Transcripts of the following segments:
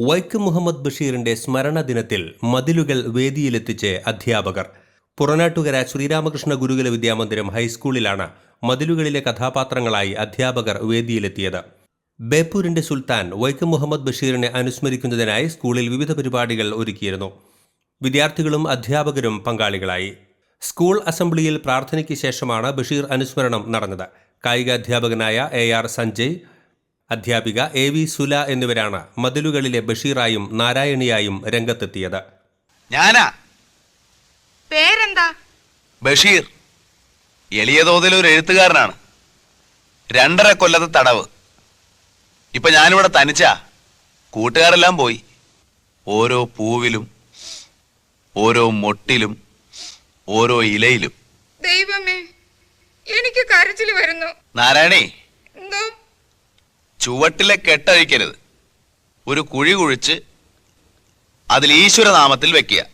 വൈക്കം മുഹമ്മദ് ബഷീറിന്റെ സ്മരണ ദിനത്തിൽ മതിലുകൾ വേദിയിലെത്തിച്ച് അധ്യാപകർ. പുറനാട്ടുകര ശ്രീരാമകൃഷ്ണ ഗുരുകുല വിദ്യാമന്ദിരം ഹൈസ്കൂളിലാണ് മതിലുകളിലെ കഥാപാത്രങ്ങളായി അധ്യാപകർ വേദിയിലെത്തിയത്. ബേപ്പൂരിന്റെ സുൽത്താൻ വൈക്കം മുഹമ്മദ് ബഷീറിനെ അനുസ്മരിക്കുന്നതിനായി സ്കൂളിൽ വിവിധ പരിപാടികൾ ഒരുക്കിയിരുന്നു. വിദ്യാർത്ഥികളും അധ്യാപകരും പങ്കാളികളായി. സ്കൂൾ അസംബ്ലിയിൽ പ്രാർത്ഥനയ്ക്ക് ശേഷമാണ് ബഷീർ അനുസ്മരണം നടന്നത്. കായികാധ്യാപകനായ എ ആർ സഞ്ജയ് അധ്യാപിക എ വി സുല എന്നിവരാണ് മതിലുകളിലെ ബഷീറായും നാരായണിയായും രംഗത്തെത്തിയത്. ഞാനാ. പേരെന്താ? ബഷീർ. എളിയ തോതിൽ ഒരു എഴുത്തുകാരനാണ്. രണ്ടര കൊല്ലത്തെ തടവ്. ഇപ്പൊ ഞാനിവിടെ തനിച്ചാ. കൂട്ടുകാരെല്ലാം പോയി. ഓരോ പൂവിലും ഓരോ മൊട്ടിലും ഓരോ ഇലയിലും. ദൈവമേ എനിക്ക് കരച്ചിൽ വരുന്നു. നാരായണി ചുവട്ടിലെ കെട്ടഴിക്കരുത്. ഒരു കുഴി കുഴിച്ച് അതിൽ ഈശ്വരനാമത്തിൽ വെക്കുക.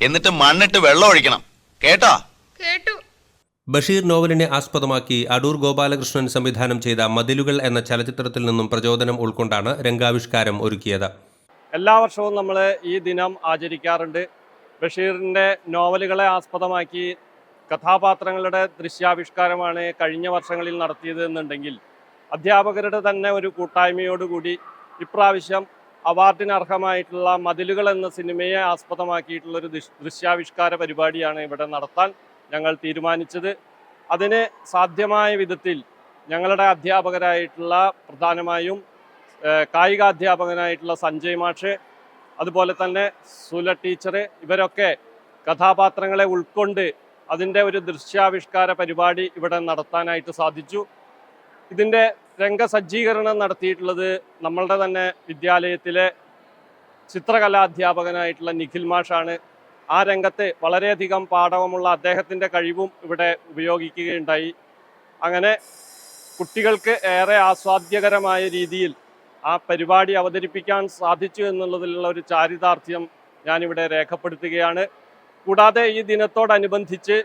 എന്നിട്ട് മണ്ണിട്ട് വെള്ളം ഒഴിക്കണം. കേട്ടോ? കേട്ടു. ബഷീർ നോവലിനെ ആസ്പദമാക്കി അടൂർ ഗോപാലകൃഷ്ണൻ സംവിധാനം ചെയ്ത മതിലുകൾ എന്ന ചലച്ചിത്രത്തിൽ നിന്നും പ്രചോദനം ഉൾക്കൊണ്ടാണ് രംഗാവിഷ്കാരം ഒരുക്കിയത്. എല്ലാ വർഷവും നമ്മൾ ഈ ദിനം ആചരിക്കാറുണ്ട്. ബഷീറിന്റെ നോവലുകളെ ആസ്പദമാക്കി കഥാപാത്രങ്ങളുടെ ദൃശ്യാവിഷ്കാരമാണ് കഴിഞ്ഞ വർഷങ്ങളിൽ നടത്തിയത് എന്നുണ്ടെങ്കിൽ അധ്യാപകരുടെ തന്നെ ഒരു കൂട്ടായ്മയോടുകൂടി ഇപ്രാവശ്യം അവാർഡിന് അർഹമായിട്ടുള്ള മതിലുകൾ എന്ന സിനിമയെ ആസ്പദമാക്കിയിട്ടുള്ള ഒരു ദൃശ്- ദൃശ്യാവിഷ്കാര പരിപാടിയാണ് ഇവിടെ നടത്താൻ ഞങ്ങൾ തീരുമാനിച്ചത്. അതിന് സാധ്യമായ വിധത്തിൽ ഞങ്ങളുടെ അധ്യാപകരായിട്ടുള്ള പ്രധാനമായും കായികാധ്യാപകനായിട്ടുള്ള സഞ്ജയ് മാഷ് അതുപോലെ തന്നെ സുല ടീച്ചർ ഇവരൊക്കെ കഥാപാത്രങ്ങളെ ഉൾക്കൊണ്ട് അതിന്റെ ഒരു ദൃശ്യാവിഷ്കാര പരിപാടി ഇവിടെ നടത്താനായിട്ട് സാധിച്ചു. ഇതിന്റെ രംഗസജ്ജീകരണം നടത്തിയിട്ടുള്ളത് നമ്മളുടെ തന്നെ വിദ്യാലയത്തിലെ ചിത്രകലാധ്യാപകനായിട്ടുള്ള നിഖിൽ മാഷാണ്. ആ രംഗത്ത് വളരെയധികം പാഠവമുള്ള അദ്ദേഹത്തിന്റെ കഴിവും ഇവിടെ ഉപയോഗിക്കുകയുണ്ടായി. അങ്ങനെ കുട്ടികൾക്ക് ഏറെ ആസ്വാദ്യകരമായ രീതിയിൽ ആ പരിപാടി അവതരിപ്പിക്കാൻ സാധിച്ചു എന്നുള്ളതിലുള്ള ഒരു ചാരിതാർത്ഥ്യം ഞാനിവിടെ രേഖപ്പെടുത്തുകയാണ്. കൂടാതെ ഈ ദിനത്തോടനുബന്ധിച്ച്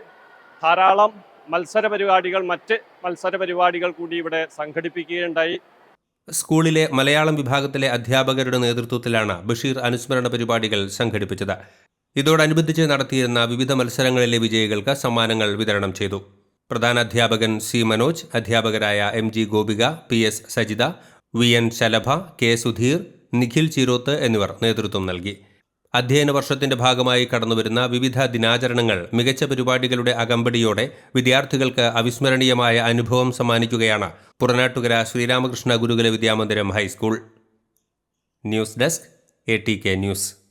ധാരാളം മത്സര പരിപാടികൾ മറ്റ് മത്സര പരിപാടികൾ കൂടി ഇവിടെ സംഘടിപ്പിക്കുകയുണ്ടായി. സ്കൂളിലെ മലയാളം വിഭാഗത്തിലെ അധ്യാപകരുടെ നേതൃത്വത്തിലാണ് ബഷീർ അനുസ്മരണ പരിപാടികൾ സംഘടിപ്പിച്ചത്. ഇതോടനുബന്ധിച്ച് നടത്തിയിരുന്ന വിവിധ മത്സരങ്ങളിലെ വിജയികൾക്ക് സമ്മാനങ്ങൾ വിതരണം ചെയ്തു. പ്രധാന അധ്യാപകൻ സി മനോജ് അധ്യാപകരായ M G Gopika P S Sajitha V N Shalabha K Sudheer Nikhil Chiroth എന്നിവർ നേതൃത്വം നൽകി. അധ്യയന വർഷത്തിന്റെ ഭാഗമായി കടന്നുവരുന്ന വിവിധ ദിനാചരണങ്ങൾ മികച്ച പരിപാടികളുടെ അകമ്പടിയോടെ വിദ്യാർത്ഥികൾക്ക് അവിസ്മരണീയമായ അനുഭവം സമ്മാനിക്കുകയാണ് Puranattukara Sreeramakrishna Gurukula Vidyamandiram high school. News desk A T K news.